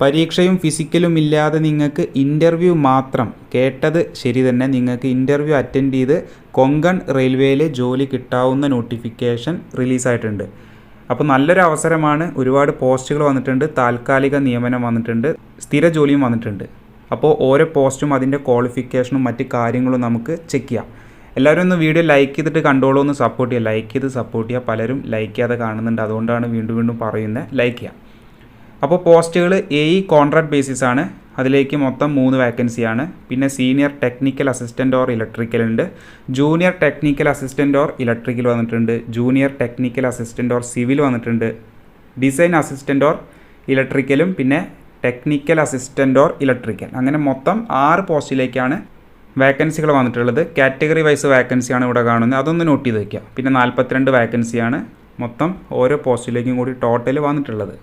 പരീക്ഷയും ഫിസിക്കലും ഇല്ലാതെ നിങ്ങൾക്ക് ഇന്റർവ്യൂ മാത്രം കേട്ടത് ശരി തന്നെ. നിങ്ങൾക്ക് ഇന്റർവ്യൂ അറ്റൻഡ് ചെയ്ത് കൊങ്കൺ റെയിൽവേയിൽ ജോലി കിട്ടാവുന്ന നോട്ടിഫിക്കേഷൻ റിലീസായിട്ടുണ്ട് അപ്പോൾ നല്ലൊരു അവസരമാണ്. ഒരുപാട് പോസ്റ്റുകൾ വന്നിട്ടുണ്ട്. താൽക്കാലിക നിയമനം വന്നിട്ടുണ്ട്. സ്ഥിര ജോലിയും വന്നിട്ടുണ്ട്. അപ്പോൾ ഓരോ പോസ്റ്റും അതിന്റെ ക്വാളിഫിക്കേഷനും മറ്റ് കാര്യങ്ങളും നമുക്ക് ചെക്ക് ചെയ്യാം. എല്ലാവരും ഒന്ന് വീഡിയോ ലൈക്ക് ചെയ്തിട്ട് കണ്ടോളൂ. ഒന്ന് സപ്പോർട്ട് ചെയ്യുക. ലൈക്ക് ചെയ്ത് സപ്പോർട്ട് ചെയ്യുക. പലരും ലൈക്ക് ചെയ്യാതെ കാണുന്നുണ്ട്. അതുകൊണ്ടാണ് വീണ്ടും വീണ്ടും പറയുന്നത്. ലൈക്ക് ചെയ്യാം. അപ്പോൾ പോസ്റ്റുകൾ എ ഇ കോൺട്രാക്ട് ബേസിസ് ആണ്. അതിലേക്ക് മൊത്തം മൂന്ന് വാക്കൻസിയാണ് പിന്നെ senior technical assistant or electrical ഉണ്ട്. Junior technical assistant or electrical വന്നിട്ടുണ്ട്. Junior technical assistant or civil വന്നിട്ടുണ്ട്. ഡിസൈൻ അസിസ്റ്റന്റ് ഓർ ഇലക്ട്രിക്കലും പിന്നെ ടെക്നിക്കൽ അസിസ്റ്റന്റ് ഓർ ഇലക്ട്രിക്കൽ അങ്ങനെ മൊത്തം ആറ് പോസ്റ്റിലേക്കാണ് വാക്കൻസികൾ വന്നിട്ടുള്ളത്. കാറ്റഗറി വൈസ് വാക്കൻസിയാണ് ഇവിടെ കാണുന്നത്. അതൊന്ന് നോട്ട് ചെയ്ത് വയ്ക്കുക പിന്നെ നാൽപ്പത്തിരണ്ട് വാക്കൻസിയാണ് മൊത്തം ഓരോ പോസ്റ്റിലേക്കും കൂടി ടോട്ടൽ വന്നിട്ടുള്ളത്.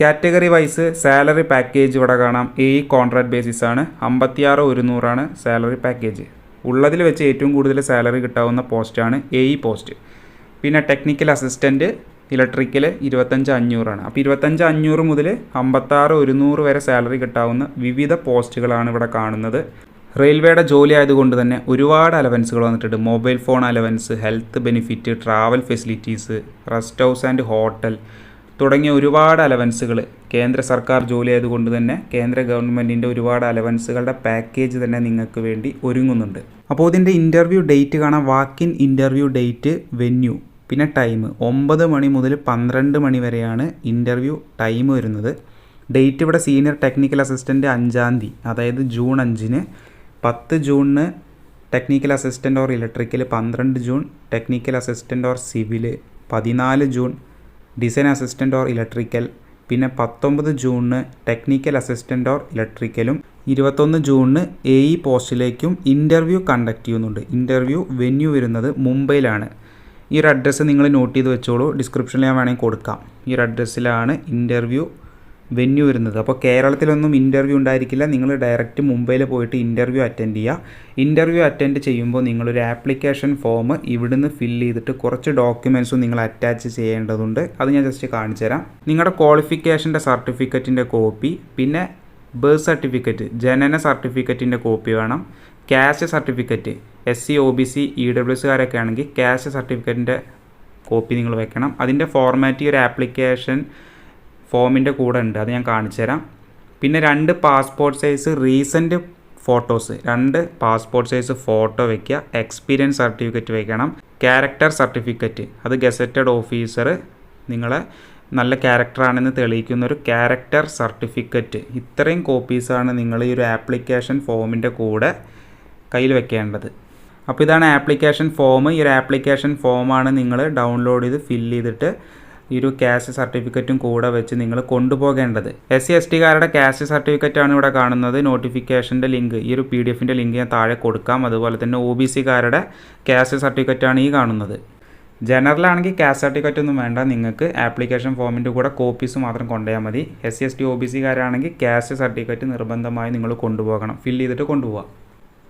കാറ്റഗറി വൈസ് സാലറി പാക്കേജ് ഇവിടെ കാണാം. ഈ കോൺട്രാക്ട് ബേസിസ് ആണ്. അമ്പത്തിയാറ് ഒരുന്നൂറാണ് സാലറി പാക്കേജ്. ഉള്ളതിൽ വെച്ച് ഏറ്റവും കൂടുതൽ സാലറി കിട്ടാവുന്ന പോസ്റ്റാണ് എ ഇ പോസ്റ്റ് പിന്നെ ടെക്നിക്കൽ അസിസ്റ്റന്റ് ഇലക്ട്രിക്കൽ ഇരുപത്തഞ്ച് അഞ്ഞൂറാണ്. അപ്പോൾ ഇരുപത്തഞ്ച് അഞ്ഞൂറ് മുതൽ അമ്പത്താറ് ഒരുന്നൂറ് വരെ സാലറി കിട്ടാവുന്ന വിവിധ പോസ്റ്റുകളാണ് ഇവിടെ കാണുന്നത്. റെയിൽവേയുടെ ജോലി ആയതുകൊണ്ട് തന്നെ ഒരുപാട് അലവൻസുകൾ വന്നിട്ടുണ്ട്. Mobile phone allowance health benefit travel facilities rest house and hotel തുടങ്ങിയ ഒരുപാട് അലവൻസുകൾ കേന്ദ്ര സർക്കാർ ജോലി ആയതുകൊണ്ട് തന്നെ കേന്ദ്ര ഗവൺമെന്റിന്റെ ഒരുപാട് അലവൻസുകളുടെ പാക്കേജ് തന്നെ നിങ്ങൾക്ക് വേണ്ടി ഒരുങ്ങുന്നുണ്ട്. അപ്പോൾ ഇതിന്റെ ഇന്റർവ്യൂ ഡേറ്റ് കാണാം. Walk in interview date venue. പിന്നെ ടൈം. ഒമ്പത് മണി മുതൽ പന്ത്രണ്ട് മണി വരെയാണ് ഇന്റർവ്യൂ ടൈം വരുന്നത്. ഡേറ്റ് ഇവിടെ സീനിയർ ടെക്നിക്കൽ അസിസ്റ്റന്റ് അഞ്ചാം തീയതി അതായത് ജൂൺ അഞ്ചിന്. പത്ത് ജൂണിന് ടെക്നിക്കൽ അസിസ്റ്റന്റ് ഓർ ഇലക്ട്രിക്കൽ പന്ത്രണ്ട് June technical assistant or civil പതിനാല് June design assistant or electrical പിന്നെ പത്തൊമ്പത് ജൂണിന് ടെക്നിക്കൽ അസിസ്റ്റന്റ് ഓർ ഇലക്ട്രിക്കലും ഇരുപത്തൊന്ന് ജൂണിന് എ ഇ പോസ്റ്റിലേക്കും ഇന്റർവ്യൂ കണ്ടക്ട് ചെയ്യുന്നുണ്ട്. ഇന്റർവ്യൂ വെന്യൂ വരുന്നത് മുംബൈയിലാണ്. ഈ ഒരു അഡ്രസ്സ് നിങ്ങൾ നോട്ട് ചെയ്ത് വെച്ചോളൂ. ഡിസ്ക്രിപ്ഷനിൽ ഞാൻ വേണമെങ്കിൽ കൊടുക്കാം. ഈ ഒരു അഡ്രസ്സിലാണ് ഇന്റർവ്യൂ വെന്യൂ വരുന്നത്. അപ്പോൾ കേരളത്തിലൊന്നും ഇന്റർവ്യൂ ഉണ്ടായിരിക്കില്ല. നിങ്ങൾ ഡയറക്റ്റ് മുംബൈയിൽ പോയിട്ട് ഇന്റർവ്യൂ അറ്റൻഡ് ചെയ്യുക. ഇന്റർവ്യൂ അറ്റൻഡ് ചെയ്യുമ്പോൾ നിങ്ങളൊരു ആപ്ലിക്കേഷൻ ഫോം ഇവിടുന്ന് ഫില്ല് ചെയ്തിട്ട് കുറച്ച് ഡോക്യുമെൻസും നിങ്ങൾ അറ്റാച്ച് ചെയ്യേണ്ടതുണ്ട്. അത് ഞാൻ ജസ്റ്റ് കാണിച്ചു തരാം. നിങ്ങളുടെ ക്വാളിഫിക്കേഷന്റെ സർട്ടിഫിക്കറ്റിന്റെ കോപ്പി പിന്നെ ബർത്ത് സർട്ടിഫിക്കറ്റ് ജനന സർട്ടിഫിക്കറ്റിന്റെ കോപ്പി വേണം. Caste certificate S C O B C E W എസ്സുകാരൊക്കെ ആണെങ്കിൽ ക്യാഷ് സർട്ടിഫിക്കറ്റിന്റെ കോപ്പി നിങ്ങൾ വെക്കണം. അതിന്റെ ഫോർമാറ്റ് ഈ ഒരു ആപ്ലിക്കേഷൻ ഫോമിന്റെ കൂടെ ഉണ്ട്. അത് ഞാൻ കാണിച്ചു തരാം. പിന്നെ രണ്ട് പാസ്പോർട്ട് സൈസ് റീസെന്റ് ഫോട്ടോസ് രണ്ട് പാസ്പോർട്ട് സൈസ് ഫോട്ടോ വയ്ക്കുക എക്സ്പീരിയൻസ് സർട്ടിഫിക്കറ്റ് വയ്ക്കണം ക്യാരക്ടർ സർട്ടിഫിക്കറ്റ് അത് ഗസറ്റഡ് ഓഫീസർ നിങ്ങളെ നല്ല ക്യാരക്ടറാണെന്ന് തെളിയിക്കുന്ന ഒരു ക്യാരക്ടർ സർട്ടിഫിക്കറ്റ് ഇത്രയും കോപ്പീസാണ് നിങ്ങൾ ഈ ഒരു ആപ്ലിക്കേഷൻ ഫോമിന്റെ കൂടെ കയ്യിൽ വെക്കേണ്ടത്. അപ്പോൾ ഇതാണ് ആപ്ലിക്കേഷൻ ഫോം ഈ ഒരു ആപ്ലിക്കേഷൻ ഫോമാണ് നിങ്ങൾ ഡൗൺലോഡ് ചെയ്ത് ഫില്ല് ചെയ്തിട്ട് ഈ ഒരു ക്യാഷ് സർട്ടിഫിക്കറ്റും കൂടെ വെച്ച് നിങ്ങൾ കൊണ്ടുപോകേണ്ടത്. എസ് സി എസ് ടിക്കാരുടെ സർട്ടിഫിക്കറ്റ് ആണ് ഇവിടെ കാണുന്നത്. നോട്ടിഫിക്കേഷന്റെ ലിങ്ക് ഈ ഒരു പി ഡി എഫിന്റെ ലിങ്ക് ഞാൻ താഴെ കൊടുക്കാം. അതുപോലെ തന്നെ ഒ ബി സിക്കാരുടെ സർട്ടിഫിക്കറ്റ് ആണ് ഈ കാണുന്നത്. ജനറലാണെങ്കിൽ ക്യാഷ് സർട്ടിഫിക്കറ്റ് ഒന്നും വേണ്ട. നിങ്ങൾക്ക് ആപ്ലിക്കേഷൻ ഫോമിന്റെ കൂടെ കോപ്പീസ് മാത്രം കൊണ്ടുപോയാൽ മതി. S C S T O B സിക്കാരാണെങ്കിൽ caste certificate നിർബന്ധമായി നിങ്ങൾ കൊണ്ടുപോകണം. ഫില്ല് ചെയ്തിട്ട് കൊണ്ടുപോകാം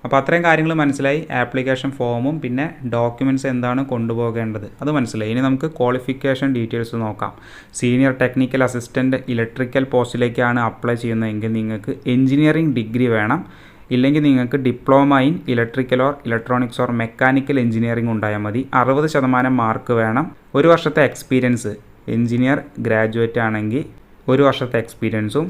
അപ്പോൾ അത്രയും കാര്യങ്ങൾ മനസ്സിലായി. ആപ്ലിക്കേഷൻ ഫോമും പിന്നെ ഡോക്യുമെന്റ്സ് എന്താണ് കൊണ്ടുപോകേണ്ടത്? അത് മനസ്സിലായി. ഇനി നമുക്ക് ക്വാളിഫിക്കേഷൻ ഡീറ്റെയിൽസ് നോക്കാം. സീനിയർ ടെക്നിക്കൽ അസിസ്റ്റന്റ് ഇലക്ട്രിക്കൽ പോസ്റ്റിലേക്കാണ് അപ്ലൈ ചെയ്യുന്നതെങ്കിൽ നിങ്ങൾക്ക് എഞ്ചിനീയറിംഗ് ഡിഗ്രി വേണം. ഇല്ലെങ്കിൽ നിങ്ങൾക്ക് diploma in electrical or electronics or mechanical engineering ഉണ്ടായാൽ മതി. അറുപത് ശതമാനം മാർക്ക് വേണം. ഒരു വർഷത്തെ എക്സ്പീരിയൻസ് എഞ്ചിനീയർ ഗ്രാജുവേറ്റ് ആണെങ്കിൽ ഒരു വർഷത്തെ എക്സ്പീരിയൻസും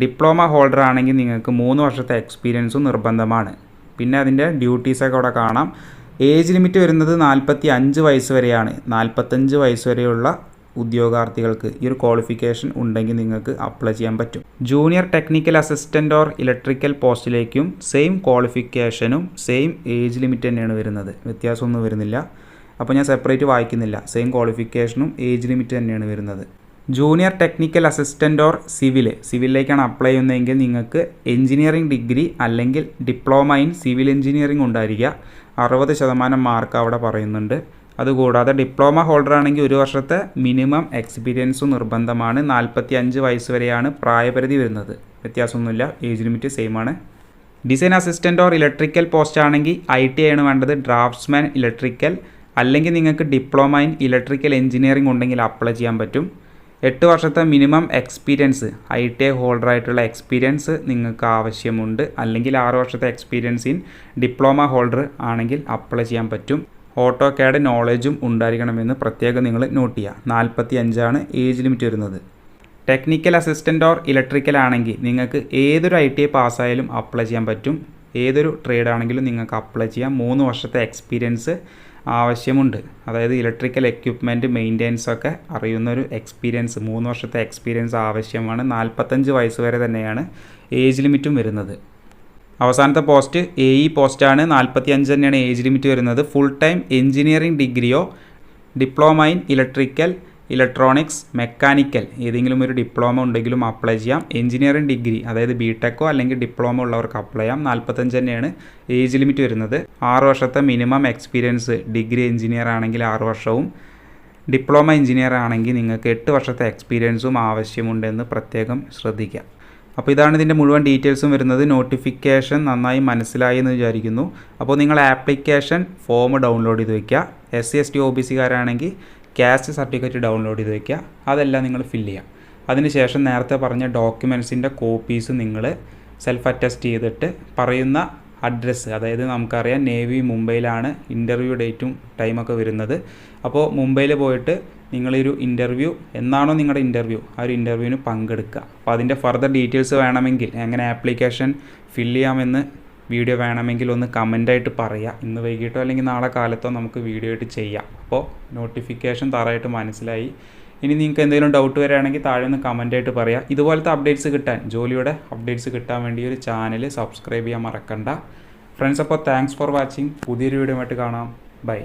ഡിപ്ലോമ ഹോൾഡർ ആണെങ്കിൽ നിങ്ങൾക്ക് മൂന്ന് വർഷത്തെ എക്സ്പീരിയൻസും നിർബന്ധമാണ്. പിന്നെ അതിന്റെ ഡ്യൂട്ടീസൊക്കെ അവിടെ കാണാം. ഏജ് ലിമിറ്റ് വരുന്നത് നാൽപ്പത്തി അഞ്ച് വയസ്സ് വരെയാണ്. നാൽപ്പത്തഞ്ച് വയസ്സ് വരെയുള്ള ഉദ്യോഗാർത്ഥികൾക്ക് ഈ ഒരു ക്വാളിഫിക്കേഷൻ ഉണ്ടെങ്കിൽ നിങ്ങൾക്ക് അപ്ലൈ ചെയ്യാൻ പറ്റും. Junior technical assistant or electrical പോസ്റ്റിലേക്കും same ക്വാളിഫിക്കേഷനും സെയിം ഏജ് ലിമിറ്റ് തന്നെയാണ് വരുന്നത്. വ്യത്യാസമൊന്നും വരുന്നില്ല. അപ്പോൾ ഞാൻ സെപ്പറേറ്റ് വായിക്കുന്നില്ല. സെയിം ക്വാളിഫിക്കേഷനും ഏജ് ലിമിറ്റ് തന്നെയാണ് വരുന്നത്. Junior technical assistant or civil. സിവിലിലേക്കാണ് apply ചെയ്യുന്നതെങ്കിൽ നിങ്ങൾക്ക് എഞ്ചിനീയറിംഗ് ഡിഗ്രി അല്ലെങ്കിൽ ഡിപ്ലോമ ഇൻ സിവിൽ എഞ്ചിനീയറിംഗ് ഉണ്ടായിരിക്കുക. അറുപത് ശതമാനം മാർക്ക് അവിടെ പറയുന്നുണ്ട്. അതുകൂടാതെ ഡിപ്ലോമ ഹോൾഡർ ആണെങ്കിൽ ഒരു വർഷത്തെ മിനിമം എക്സ്പീരിയൻസും നിർബന്ധമാണ്. നാൽപ്പത്തി അഞ്ച് വയസ്സ് വരെയാണ് പ്രായപരിധി വരുന്നത്. വ്യത്യാസമൊന്നുമില്ല. ഏജ് ലിമിറ്റ് സെയിം ആണ് design assistant or electrical post ആണെങ്കിൽ ഐ ടി ആണ് വേണ്ടത്. ഡ്രാഫ്റ്റ്സ്മാൻ ഇലക്ട്രിക്കൽ അല്ലെങ്കിൽ നിങ്ങൾക്ക് ഡിപ്ലോമ ഇൻ ഇലക്ട്രിക്കൽ എഞ്ചിനീയറിംഗ് ഉണ്ടെങ്കിൽ അപ്ലൈ ചെയ്യാൻ പറ്റും. എട്ട് വർഷത്തെ minimum experience I T holder ആയിട്ടുള്ള എക്സ്പീരിയൻസ് നിങ്ങൾക്ക് ആവശ്യമുണ്ട്. അല്ലെങ്കിൽ ആറ് വർഷത്തെ എക്സ്പീരിയൻസ് ഇൻ ഡിപ്ലോമ ഹോൾഡർ ആണെങ്കിൽ അപ്ലൈ ചെയ്യാൻ പറ്റും. ഓട്ടോ കാഡ് നോളജും ഉണ്ടായിരിക്കണമെന്ന് പ്രത്യേകം നിങ്ങൾ നോട്ട് ചെയ്യുക. നാൽപ്പത്തി അഞ്ചാണ് ഏജ് ലിമിറ്റ് വരുന്നത്. ടെക്നിക്കൽ അസിസ്റ്റന്റ് ഓർ ഇലക്ട്രിക്കൽ ആണെങ്കിൽ നിങ്ങൾക്ക് ഏതൊരു ഐ ടി ഐ പാസ്സായാലും അപ്ലൈ ചെയ്യാൻ പറ്റും. ഏതൊരു ട്രേഡ് ആണെങ്കിലും നിങ്ങൾക്ക് അപ്ലൈ ചെയ്യാം. മൂന്ന് വർഷത്തെ എക്സ്പീരിയൻസ് ആവശ്യമുണ്ട്. അതായത് ഇലക്ട്രിക്കൽ എക്യുപ്മെന്റ് മെയിന്റെനൻസ് ഒക്കെ അറിയുന്ന ഒരു എക്സ്പീരിയൻസ് മൂന്ന് വർഷത്തെ എക്സ്പീരിയൻസ് ആവശ്യമാണ്. നാൽപ്പത്തഞ്ച് വയസ്സ് വരെ തന്നെയാണ് ഏജ് ലിമിറ്റും വരുന്നത്. അവസാനത്തെ പോസ്റ്റ് എ ഇ പോസ്റ്റാണ് നാൽപ്പത്തി അഞ്ച് തന്നെയാണ് ഏജ് ലിമിറ്റ് വരുന്നത്. Full time engineering ഡിഗ്രിയോ diploma in electrical electronics mechanical ഏതെങ്കിലും ഒരു ഡിപ്ലോമ ഉണ്ടെങ്കിലും അപ്ലൈ ചെയ്യാം. എഞ്ചിനീയറിംഗ് ഡിഗ്രി അതായത് ബി ടെക്കോ അല്ലെങ്കിൽ ഡിപ്ലോമ ഉള്ളവർക്ക് അപ്ലൈ ചെയ്യാം. നാൽപ്പത്തഞ്ച് തന്നെയാണ് ഏജ് ലിമിറ്റ് വരുന്നത്. ആറ് വർഷത്തെ മിനിമം എക്സ്പീരിയൻസ് ഡിഗ്രി എഞ്ചിനീയർ ആണെങ്കിൽ ആറ് വർഷവും ഡിപ്ലോമ എഞ്ചിനീയർ ആണെങ്കിൽ നിങ്ങൾക്ക് എട്ട് വർഷത്തെ എക്സ്പീരിയൻസും ആവശ്യമുണ്ടെന്ന് പ്രത്യേകം ശ്രദ്ധിക്കുക. അപ്പോൾ ഇതാണ് ഇതിന്റെ മുഴുവൻ ഡീറ്റെയിൽസും വരുന്നത്. നോട്ടിഫിക്കേഷൻ നന്നായി മനസ്സിലായി എന്ന് വിചാരിക്കുന്നു. അപ്പോൾ നിങ്ങൾ ആപ്ലിക്കേഷൻ ഫോം ഡൗൺലോഡ് ചെയ്ത് വയ്ക്കുക S C S T O B സിക്കാരാണെങ്കിൽ caste certificate download ചെയ്ത് വയ്ക്കുക അതെല്ലാം നിങ്ങൾ ഫില്ല് ചെയ്യുക. അതിനുശേഷം നേരത്തെ പറഞ്ഞ ഡോക്യുമെൻസിന്റെ കോപ്പീസ് നിങ്ങൾ സെൽഫ് അറ്റസ്റ്റ് ചെയ്തിട്ട് പറയുന്ന അഡ്രസ്സ് അതായത് നമുക്കറിയാം നേവി മുംബൈയിലാണ് ഇന്റർവ്യൂ ഡേറ്റും ടൈമൊക്കെ വരുന്നത്. അപ്പോൾ മുംബൈയിൽ പോയിട്ട് നിങ്ങളൊരു ഇന്റർവ്യൂ എന്നാണോ നിങ്ങളുടെ ഇന്റർവ്യൂ ആ ഒരു ഇന്റർവ്യൂവിന് പങ്കെടുക്കുക. അപ്പോൾ അതിന്റെ ഫർദർ ഡീറ്റെയിൽസ് വേണമെങ്കിൽ എങ്ങനെ ആപ്ലിക്കേഷൻ ഫില്ല് ചെയ്യാമെന്ന് വീഡിയോ വേണമെങ്കിൽ ഒന്ന് കമന്റായിട്ട് പറയുക ഇന്ന് വൈകിട്ടോ അല്ലെങ്കിൽ നാളെ കാലത്തോ നമുക്ക് വീഡിയോ ആയിട്ട് ചെയ്യാം. അപ്പോൾ നോട്ടിഫിക്കേഷൻ താറായിട്ട് മനസ്സിലായി. ഇനി നിങ്ങൾക്ക് എന്തെങ്കിലും ഡൗട്ട് വരികയാണെങ്കിൽ താഴെ നിന്ന് കമന്റായിട്ട് പറയാം. ഇതുപോലത്തെ അപ്ഡേറ്റ്സ് കിട്ടാൻ ജോലിയുടെ അപ്ഡേറ്റ്സ് കിട്ടാൻ വേണ്ടി ഒരു ചാനൽ സബ്സ്ക്രൈബ് ചെയ്യാൻ മറക്കണ്ട. ഫ്രണ്ട്സ് അപ്പോൾ താങ്ക്സ് ഫോർ വാച്ചിങ് പുതിയൊരു വീഡിയോ ആയിട്ട് കാണാം. ബൈ